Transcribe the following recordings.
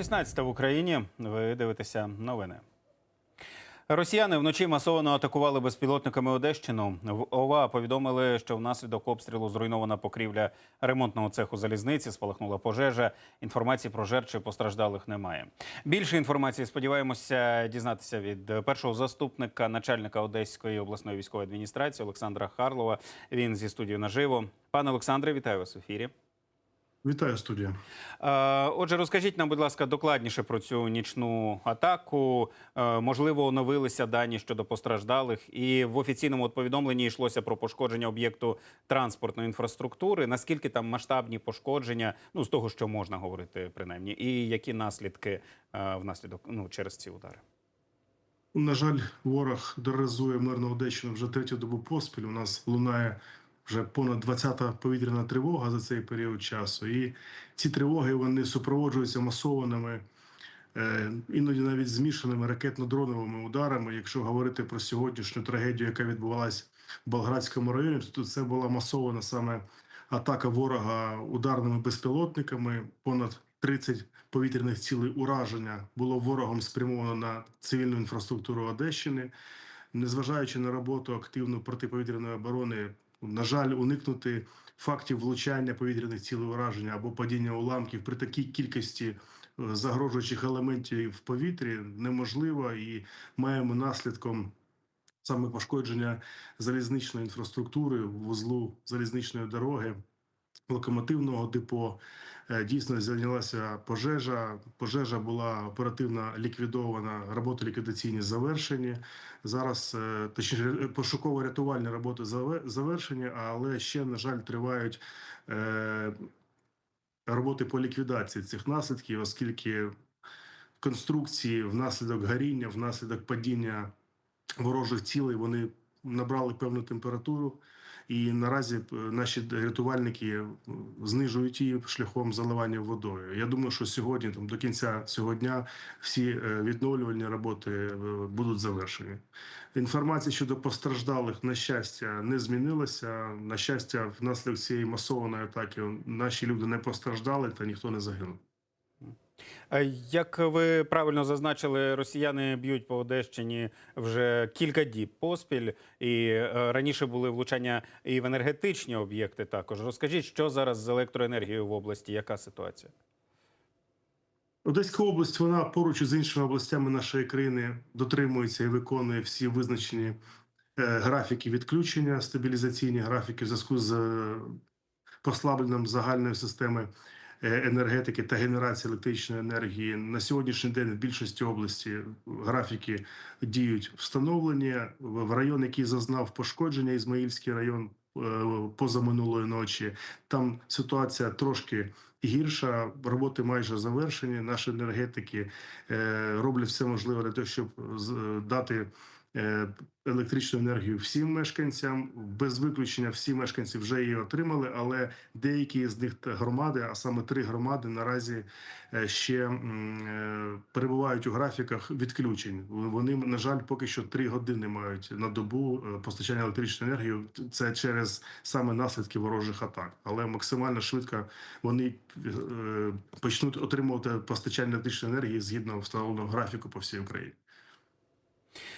16 в Україні. Ви дивитеся новини. Росіяни вночі масово атакували безпілотниками Одещину. В ОВА повідомили, що внаслідок обстрілу зруйнована покрівля ремонтного цеху залізниці, спалахнула пожежа. Інформації про жертв чи постраждалих немає. Більше інформації сподіваємося дізнатися від першого заступника начальника Одеської обласної військової адміністрації Олександра Харлова. Він зі студією наживо. Пане Олександре, вітаю вас в ефірі. Вітаю студія. Е, Отже, розкажіть нам, будь ласка, докладніше про цю нічну атаку. Е, Можливо, оновилися дані щодо постраждалих, і в офіційному повідомленні йшлося про пошкодження об'єкту транспортної інфраструктури. Наскільки там масштабні пошкодження, ну з того, що можна говорити, принаймні, і які наслідки е, внаслідок ну через ці удари? На жаль, ворог тероризує мирну Одещину вже третю добу поспіль. У нас лунає вже понад 20-та повітряна тривога за цей період часу. І ці тривоги вони супроводжуються масованими, е, іноді навіть змішаними ракетно-дроновими ударами. Якщо говорити про сьогоднішню трагедію, яка відбувалась в Болградському районі, то це була масована саме атака ворога ударними безпілотниками. Понад 30 повітряних цілей ураження було ворогом спрямовано на цивільну інфраструктуру Одещини. Незважаючи на роботу активної протиповітряної оборони, на жаль, уникнути фактів влучання повітряних цілей ураження або падіння уламків при такій кількості е, загрожуючих елементів в повітрі неможливо і маємо наслідком саме пошкодження залізничної інфраструктури, вузлу залізничної дороги, локомотивного депо. Е, Дійсно зайнялася пожежа. Пожежа була оперативно ліквідована. Роботи ліквідаційні завершені. Зараз е, точніше пошуково-рятувальні роботи заве- завершені, але ще на жаль тривають е, роботи по ліквідації цих наслідків, оскільки конструкції внаслідок горіння, внаслідок падіння ворожих цілей вони набрали певну температуру. І наразі е, наші рятувальники е, знижують її шляхом заливання водою. Я думаю, що сьогодні, там до кінця цього дня, всі е, відновлювальні роботи будуть завершені. Інформація щодо постраждалих, на щастя, не змінилася. На щастя, внаслідок цієї масованої атаки наші люди не постраждали та ніхто не загинув. Е, Як ви правильно зазначили, росіяни б'ють по Одещині вже кілька діб поспіль, і е, раніше були влучання і в енергетичні об'єкти. Також розкажіть, що зараз з електроенергією в області? Яка ситуація? Одеська область, вона поруч із іншими областями нашої країни дотримується і виконує всі визначені е, графіки відключення, стабілізаційні графіки в зв'язку з послабленням загальної системи енергетики та генерації електричної енергії. На сьогоднішній день в більшості області графіки діють встановлені. В район, який зазнав пошкодження, Ізмаїльський район е, позаминулої ночі, там ситуація трошки гірша. Роботи майже завершені. Наші енергетики е, роблять все можливе для того, щоб дати е, електричну енергію всім мешканцям. Без виключення всі мешканці вже її отримали, але деякі з них громади, а саме три громади, наразі е, ще е, перебувають у графіках відключень. Вони, на жаль, поки що три години мають на добу е, постачання електричної енергії. Це через саме наслідки ворожих атак, але максимально швидко вони е, почнуть отримувати постачання електричної енергії згідно встановленого графіку по всій Україні.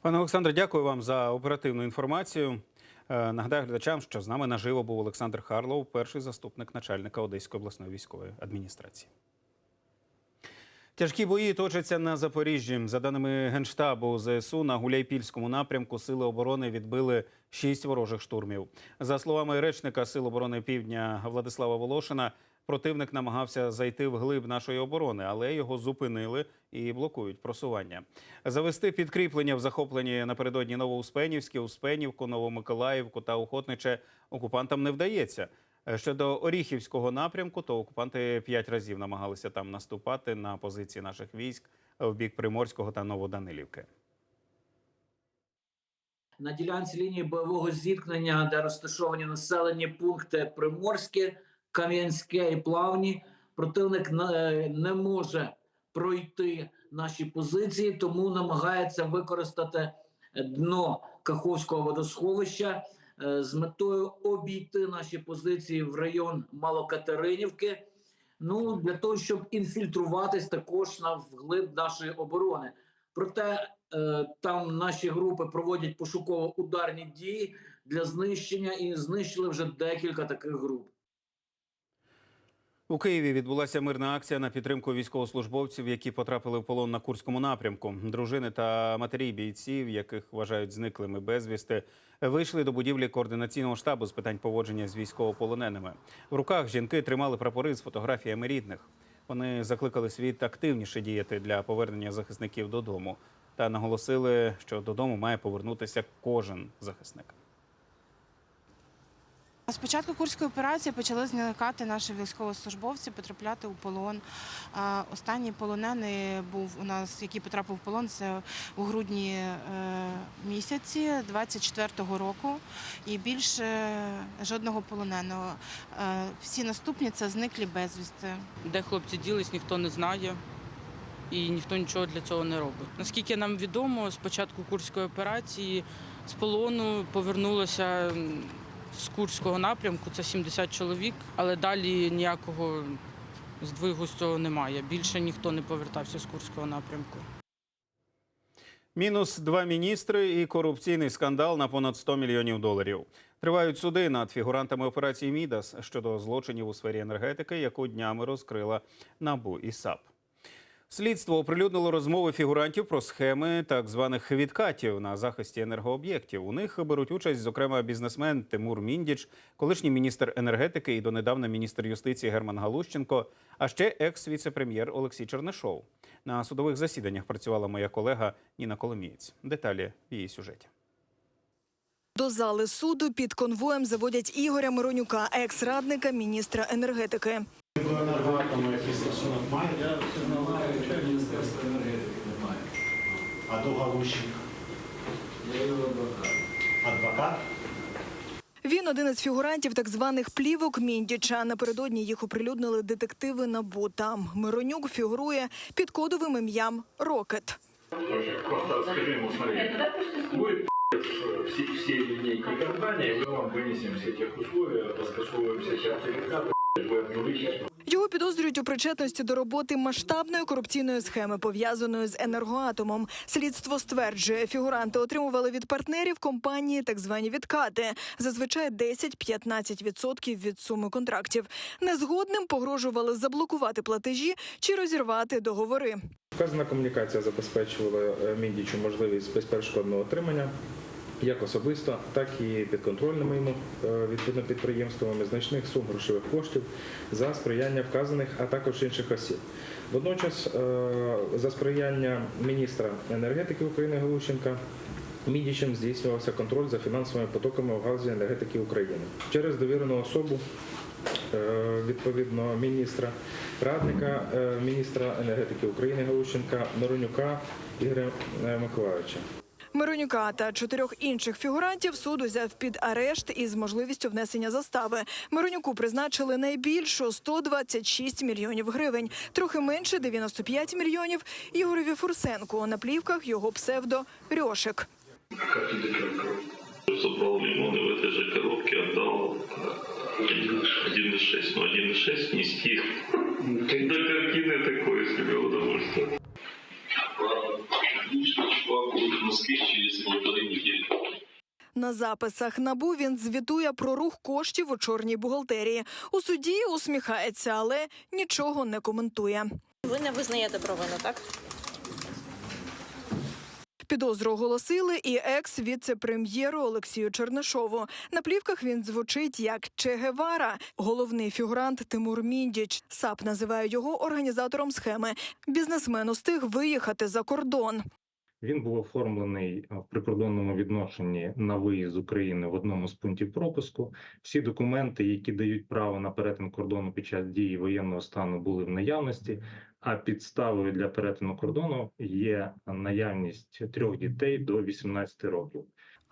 Пане Олександре, дякую вам за оперативну інформацію. Е, Нагадаю глядачам, що з нами наживо був Олександр Харлов, перший заступник начальника Одеської обласної військової адміністрації. Тяжкі бої точаться на Запоріжжі. За даними Генштабу ЗСУ, на Гуляйпільському напрямку сили оборони відбили шість ворожих штурмів. За словами речника Сил оборони Півдня Владислава Волошина, противник намагався зайти в глиб нашої оборони, але його зупинили і блокують просування. Завести підкріплення в захопленні напередодні Новоуспенівське, Успенівку, Новомиколаївку та Охотниче окупантам не вдається. Е, Щодо Оріхівського напрямку, то окупанти п'ять разів намагалися там наступати на позиції наших військ в бік Приморського та Новоданилівки. на ділянці лінії бойового зіткнення, де розташовані населені пункти Приморське, Кам'янське і Плавні, противник не, може пройти наші позиції, тому намагається використати дно Каховського водосховища е, з метою обійти наші позиції в район Малокатеринівки. Ну для того, щоб інфільтруватись також на вглиб нашої оборони. Проте е, там наші групи проводять пошуково-ударні дії для знищення і знищили вже декілька таких груп. У Києві відбулася мирна акція на підтримку військовослужбовців, які потрапили в полон на курському напрямку. Дружини та матері бійців, яких вважають зниклими безвісти, вийшли до будівлі координаційного штабу з питань поводження з військовополоненими. В руках жінки тримали прапори з фотографіями рідних. Вони закликали світ активніше діяти для повернення захисників додому та наголосили, що додому має повернутися кожен захисник. З початку курської операції почали зникати наші військовослужбовці, потрапляти у полон. Останній полонений був у нас, який потрапив в полон, це у грудні е, місяці 24-го року. І більше жодного полоненого. Е, Всі наступні це зниклі безвісти. Де хлопці ділись, ніхто не знає. І ніхто нічого для цього не робить. Наскільки нам відомо, з початку курської операції з полону повернулося з курського напрямку. Це 70 чоловік, але далі ніякого здвигу з цього немає. Більше ніхто не повертався з курського напрямку. Мінус два міністри і корупційний скандал на понад 100 мільйонів доларів. Тривають суди над фігурантами операції Мідас щодо злочинів у сфері енергетики, яку днями розкрила НАБУ і САП. Слідство оприлюднило розмови фігурантів про схеми так званих відкатів на захисті енергооб'єктів. У них беруть участь, зокрема, бізнесмен Тимур Міндіч, колишній міністр енергетики і донедавна міністр юстиції Герман Галущенко, а ще екс-віце-прем'єр Олексій Чернишов. На судових засіданнях працювала моя колега Ніна Коломієць. Деталі в її сюжеті. До зали суду під конвоєм заводять Ігоря Миронюка, екс-радника міністра енергетики. А до Галущенка? Адвокат? Він один із фігурантів так званих плівок Міндіча. Напередодні їх оприлюднили детективи НАБУ. Там Миронюк фігурує під кодовим ім'ям Рокет. Просто скажи ему, смотри, будет все, все линейки компании, мы вам вынесем все тех условия, раскасовываем все сертификаты, вы обнулите. Його підозрюють у причетності до роботи масштабної корупційної схеми, пов'язаної з енергоатомом. Слідство стверджує, фігуранти отримували від партнерів компанії так звані відкати, зазвичай 10-15% від суми контрактів. Незгодним погрожували заблокувати платежі чи розірвати договори. Вказана комунікація забезпечувала е, Міндічу можливість безперешкодного отримання як особисто, так і підконтрольними йому е, відповідно підприємствами значних сум грошових коштів за сприяння вказаних, а також інших осіб. Водночас, е, за сприяння міністра енергетики України Галущенка. Мідічем здійснювався контроль за фінансовими потоками у галузі енергетики України через довірену особу е, відповідно міністра, радника міністра енергетики України Галущенка Миронюка Ігоря Миколайовича. Миронюка та чотирьох інших фігурантів суд узяв під арешт із можливістю внесення застави. Миронюку призначили найбільшу 126 мільйонів гривень, трохи менше 95 мільйонів. Ігорові Фурсенку на плівках його псевдо Рьошик. Как ты докажешь? Забрал лимоны в этой же коробке, отдал э, 1,6. Ну, 1,6 нести до картины такое себе удовольствие. Через. На записах набу він звітує про рух коштів у чорній бухгалтерії. У суді усміхається, але нічого не коментує. Ви не визнаєте провину, так? Підозру оголосили і екс-віце-прем'єру Олексію Чернишову. На плівках він звучить як Че Гевара. Головний фігурант Тимур Міндіч. САП називає його організатором схеми. Бізнесмен устиг виїхати за кордон. Він був оформлений в прикордонному відношенні на виїзд з України в одному з пунктів пропуску. Всі документи, які дають право на перетин кордону під час дії воєнного стану, були в наявності. А підставою для перетину кордону є наявність трьох дітей до 18 років.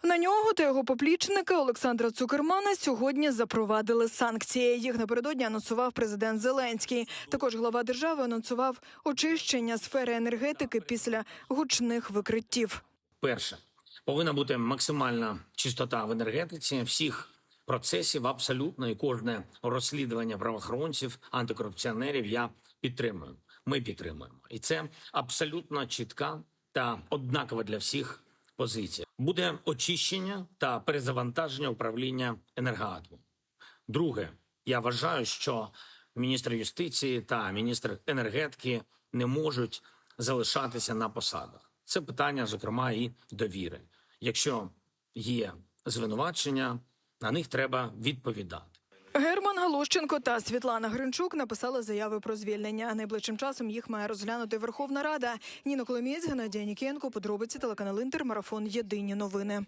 На нього та його поплічника Олександра Цукермана сьогодні запровадили санкції. Їх напередодні анонсував президент Зеленський. Також глава держави анонсував очищення сфери енергетики після гучних викриттів. Перше, повинна бути максимальна чистота в енергетиці всіх процесів абсолютно і кожне розслідування правоохоронців, антикорупціонерів я підтримую. Ми підтримуємо, і це абсолютно чітка та однакова для всіх позиція. Буде очищення та перезавантаження управління енергоатомом. Друге, я вважаю, що міністр юстиції та міністр енергетики не можуть залишатися на посадах. Це питання, зокрема, і довіри. Якщо є звинувачення, на них треба відповідати. Герман та Світлана Гринчук написали заяви про звільнення. Найближчим часом їх має розглянути Верховна Рада. Ніна Коломієць, Геннадій Нікенко, подробиці телеканал Інтер, марафон Єдині новини.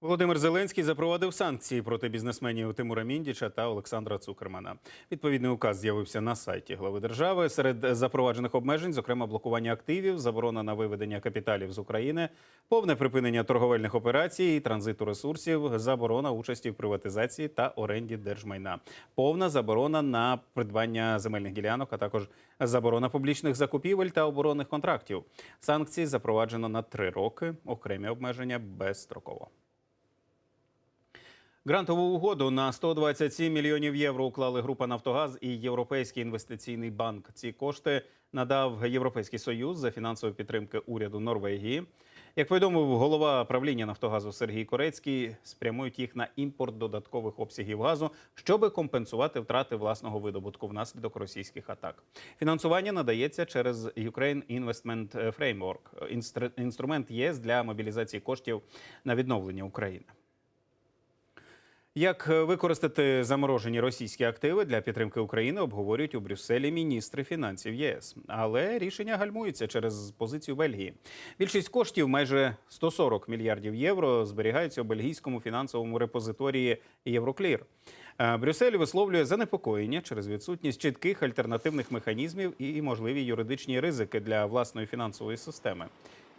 Володимир Зеленський запровадив санкції проти бізнесменів Тимура Міндіча та Олександра Цукермана. Відповідний указ з'явився на сайті глави держави. Серед запроваджених обмежень, зокрема, блокування активів, заборона на виведення капіталів з України, повне припинення торговельних операцій, транзиту ресурсів, заборона участі в приватизації та оренді держмайна, повна заборона на придбання земельних ділянок, а також заборона публічних закупівель та оборонних контрактів. Санкції запроваджено на три роки, окремі обмеження безстроково. Грантову угоду на 127 мільйонів євро уклали група Нафтогаз і Європейський інвестиційний банк. Ці кошти надав Європейський союз за фінансової підтримки уряду Норвегії. Як повідомив голова правління Нафтогазу Сергій Корецький, спрямують їх на імпорт додаткових обсягів газу, щоб компенсувати втрати власного видобутку внаслідок російських атак. Фінансування надається через Ukraine Investment Framework – інстр- інструмент ЄС для мобілізації коштів на відновлення України. Як використати заморожені російські активи для підтримки України, обговорюють у Брюсселі міністри фінансів єС. Але рішення гальмується через позицію Бельгії. Більшість коштів, майже 140 мільярдів євро, зберігаються у бельгійському фінансовому репозиторії Євроклір. Е, Брюссель висловлює занепокоєння через відсутність чітких альтернативних механізмів і можливі юридичні ризики для власної фінансової системи.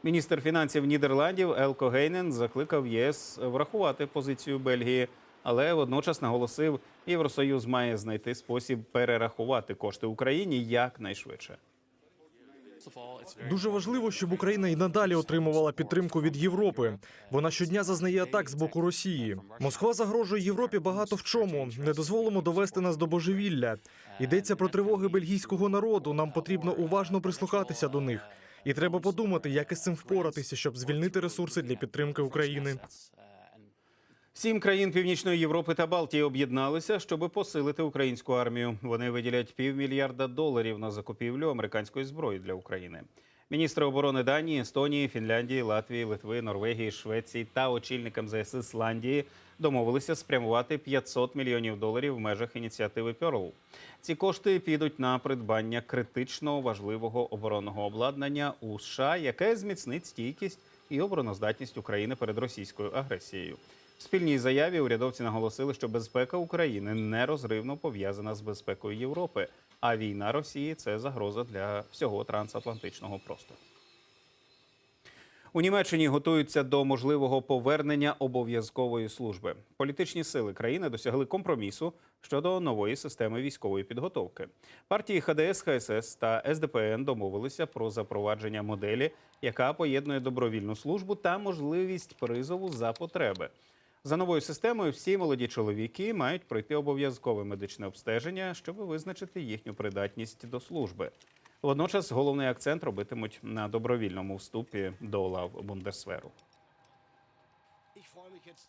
Міністр фінансів Нідерландів Елко Гейнен закликав ЄС врахувати позицію Бельгії, але водночас наголосив, Євросоюз має знайти спосіб перерахувати кошти Україні якнайшвидше. Дуже важливо, щоб Україна і надалі отримувала підтримку від Європи. Вона щодня зазнає атак з боку Росії. Москва загрожує Європі багато в чому. Не дозволимо довести нас до божевілля. Йдеться про тривоги бельгійського народу. Нам потрібно уважно прислухатися до них. І треба подумати, як із цим впоратися, щоб звільнити ресурси для підтримки України. Сім країн Північної Європи та Балтії об'єдналися, щоб посилити українську армію. Вони виділять півмільярда доларів на закупівлю американської зброї для України. Міністри оборони Данії, Естонії, Фінляндії, Латвії, Литви, Норвегії, Швеції та очільник МЗС Ісландії домовилися спрямувати 500 мільйонів доларів в межах ініціативи Перл. Ці кошти підуть на придбання критично важливого оборонного обладнання у США, яке зміцнить стійкість і обороноздатність України перед російською агресією. В спільній заяві урядовці наголосили, що безпека України нерозривно пов'язана з безпекою Європи, а війна Росії це загроза для всього трансатлантичного простору. У Німеччині готуються до можливого повернення обов'язкової служби. Політичні сили країни досягли компромісу щодо нової системи військової підготовки. Партії ХДС, ХСС та СДПН домовилися про запровадження моделі, яка поєднує добровільну службу та можливість призову за потреби. За новою системою всі молоді чоловіки мають пройти обов'язкове медичне обстеження, щоб визначити їхню придатність до служби. Водночас головний акцент робитимуть на добровільному вступі до лав Бундесверу.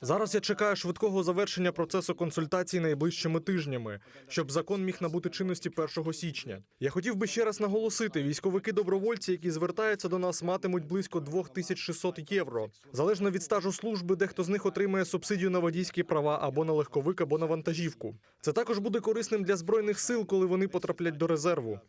Зараз я чекаю швидкого завершення процесу консультацій найближчими тижнями, щоб закон міг набути чинності 1 січня. Я хотів би ще раз наголосити: військовики-добровольці, які звертаються до нас, матимуть близько 2600 євро. Залежно від стажу служби, дехто з них отримає субсидію на водійські права або на легковик, або на вантажівку. Це також буде корисним для збройних сил, коли вони потраплять до резерву.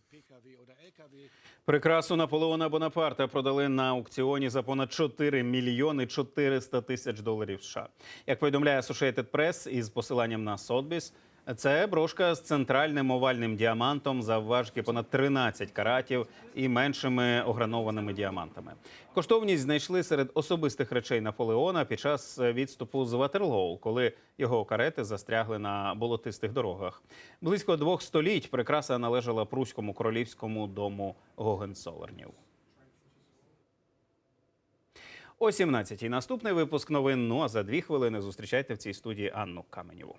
Прикрасу Наполеона Бонапарта продали на аукціоні за понад 4 мільйони 400 тисяч доларів США. Як повідомляє Associated Press із посиланням на Sotheby's, це брошка з центральним овальним діамантом завважки понад 13 каратів і меншими огранованими діамантами. Коштовність знайшли серед особистих речей Наполеона під час відступу з Ватерлоу, коли його карети застрягли на болотистих дорогах. Близько двох століть прикраса належала пруському королівському дому Гогенцолернів. О 17-й наступний випуск новин. Ну а за дві хвилини зустрічайте в цій студії Анну Каменєву.